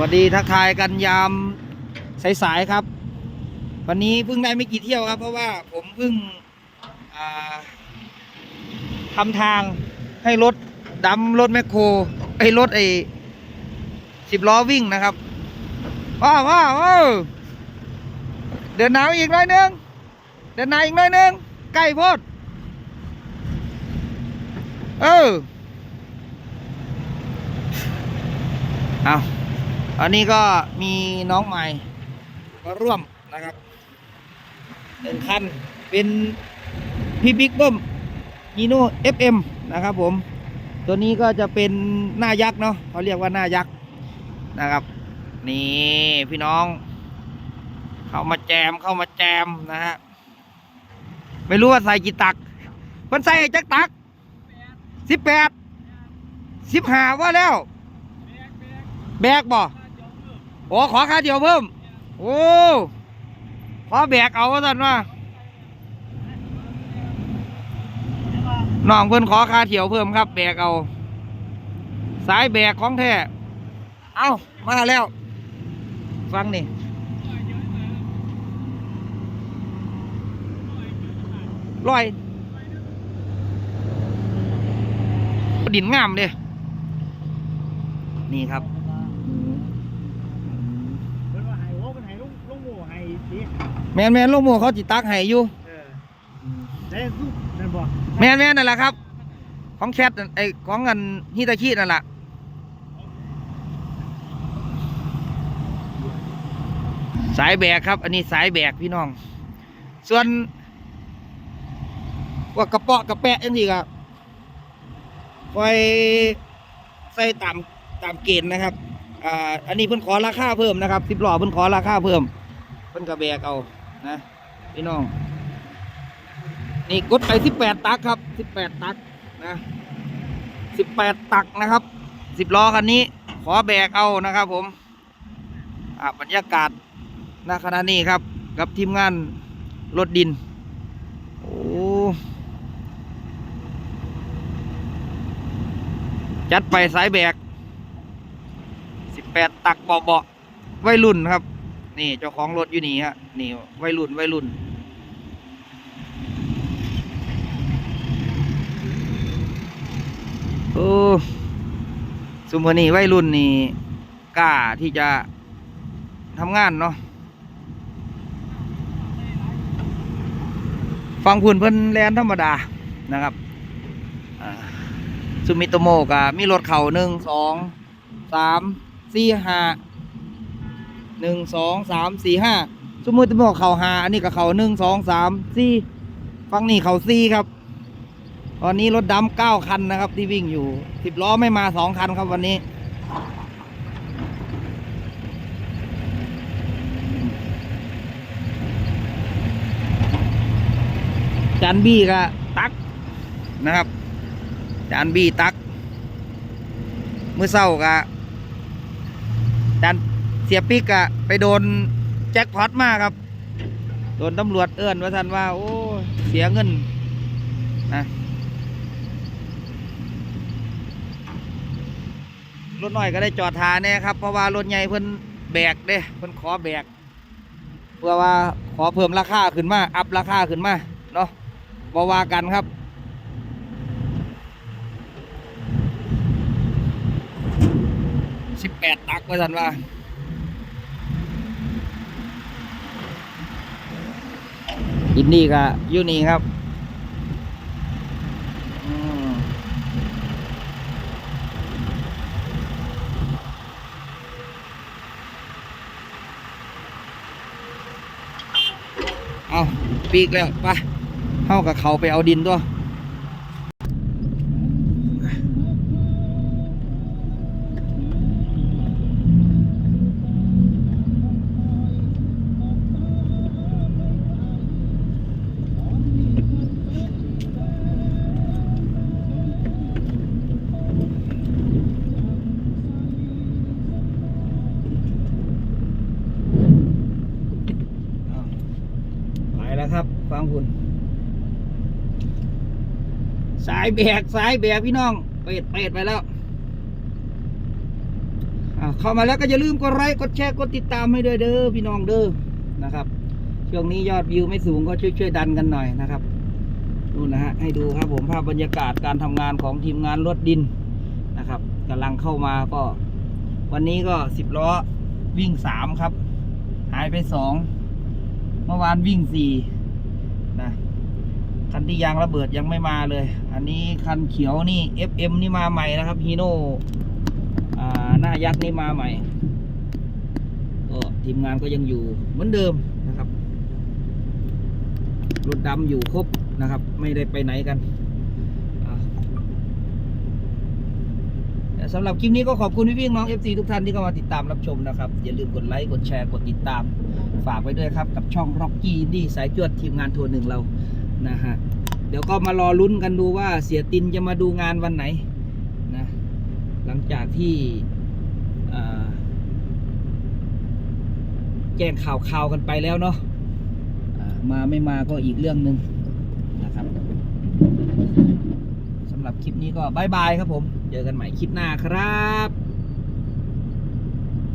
วัสดีทักทายกันยามสายๆครับ วันนี้เพิ่งได้ไม่กี่เที่ยวครับ เพราะว่าผมเพิ่งอ่าทำทางให้รถดำรถแมคโครไอ้รถไอ้สิบล้อวิ่งนะครับว้าวว้าวเดินหนาวอีกหน่อยนึงเดินหนาวอีกหน่อยนึงใกล้โพดเออเอา อันนี้ก็มีน้องใหม่มาร่วมนะครับหนึ่งคันเป็นพี่บิ๊กเบิ้มนีโน่ FM นะครับผม ตัวนี้ก็จะเป็นหน้ายักษ์เนาะเขาเรียกว่าหน้ายักษ์นะครับ นี่พี่น้อง เข้ามาแจมเข้ามาแจมนะฮะไม่รู้ว่าใส่กี่ตักมันใส่จักตักสิบแปดสิบห้าว่าแล้ว แบกบ่ อ้ขอค่าเดียวเพิ่ม โอ้ขอแบกเอาว่าสันว่าน้องเพิ่นขอค่าเที่ยวเพิ่มครับ แบกเอา สายแบกของแท้ เอามาแล้ว ฟังนี่ลอย ดินงามเลยนี่ครับ เพิ่นว่าให้โอ้เพิ่นให้ลุงลุงหมู่ แมนแมนลูกหมูเขาจิตักให้อยู่ เออได้สู้นั่นบ่แมนแมนนั่นแหละครับ ของแคทนั่นไอของเงินฮิตาชินั่นแหละสายแบกครับ อันนี้สายแบกพี่น้อง ส่วนว่ากระเปาะกระแปะยังสิครับคอยใส่ตามตามเกณฑ์นะครับอ่าอันนี้เพิ่นขอราคาเพิ่มนะครับสิบหล้อเพิ่นขอราคาเพิ่ม เพิ่นกระแบกเอานะพี่น้อง นี่กดไปสิบแปดตักครับสิบแปดตักนะสิบแปดตักนะครับสิบล้อคันนี้ ขอแบกเอานะครับ ผมอ่าบรรยากาศณขณะนี้ครับ กับทีมงานรถดินโอ้จัดไปสายแบกสิบแปดตักเบาๆวัยรุ่นครับ นี่เจ้าของรถอยู่นี่ฮะ นี่วัยรุ่นวัยรุ่น โอ้สุมนี่วัยรุ่นนี่กล้าที่จะทำงานเนาะฟังพุ่นเพิ่นแลนธรรมดานะครับซูมิโตโมกะมีรถเข่าหนึ่งสองสามสี่ห้า หนึ่งสองสามสี่ห้าซูมิโตโมเข่าหาอันนี้ก็เข่าหนึ่งสองสามสี่ฟังนี่เข่าสี่ครับ ตอนนี้รถดำเก้าคันนะครับ ที่วิ่งอยู่สิบล้อไม่มาสองคันครับวันนี้จานบี้ก็ตักนะครับ จานบี้ตักเมื่อเศร้าก็จาน เสียปิกก็ไปโดนแจ็คพอตมากครับ โดนตำรวจเอื้อนว่าท่านว่า โอ้เสียเงินนะรถน้อยก็ได้จอดทาแน่ครับ เพราะว่ารถใหญ่เพิ่นแบกเด้เพิ่นขอแบก เพื่อว่าขอเพิ่มราคาขึ้นมา อัพราคาขึ้นมาเนาะบว่ากันครับสิบแปดตักว่าสันว่า อินนี่ก็อยู่นี่ครับเอาปีกแล้วไปเข้ากับเขาไปเอาดินตัว ฟังคุณสายแบกสายแบกพี่น้องเปิดเปิดไปแล้วเข้ามาแล้วก็อย่าลืมกดไลค์กดแชร์กดติดตามให้ด้วยเด้อพี่น้องเด้อนะครับช่วงนี้ยอดวิวไม่สูงก็ช่วยช่วยดันกันหน่อยนะครับนู่นนะฮะให้ดูครับผมภาพบรรยากาศการทำงานของทีมงานรถดินนะครับกำลังเข้ามาก็ วันนี้ก็สิบล้อวิ่งสามครับ หายไปสองเมื่อวานวิ่งสี่ นะคันที่ยางระเบิดยังไม่มาเลย อันนี้คันเขียวนี่ FM นี่มาใหม่นะครับฮีโน่หน้ายักษ์นี่มาใหม่ก็ทีมงานก็ยังอยู่เหมือนเดิมนะครับรถดำอยู่ครบนะครับ ไม่ได้ไปไหนกันอ่าแต่ สำหรับคลิปนี้ก็ขอบคุณพี่ๆน้อง FC ทุกท่านที่เข้ามาติดตามรับชมนะครับ อย่าลืมกดไลค์กดแชร์กดติดตาม ฝากไว้ด้วยครับ กับช่อง Rocky Indie สายจวดทีมงานทัวร์หนึ่งเรานะฮะเดี๋ยวก็มารอลุ้นกันดูว่าเสียตินจะมาดูงานวันไหนนะหลังจากที่แจ้งข่าวข่าวกันไปแล้วเนาะมาไม่มาก็อีกเรื่องหนึ่งนะครับำหรับคลิปนี้ก็บายบายครับผม เจอกันใหม่คลิปหน้าครับ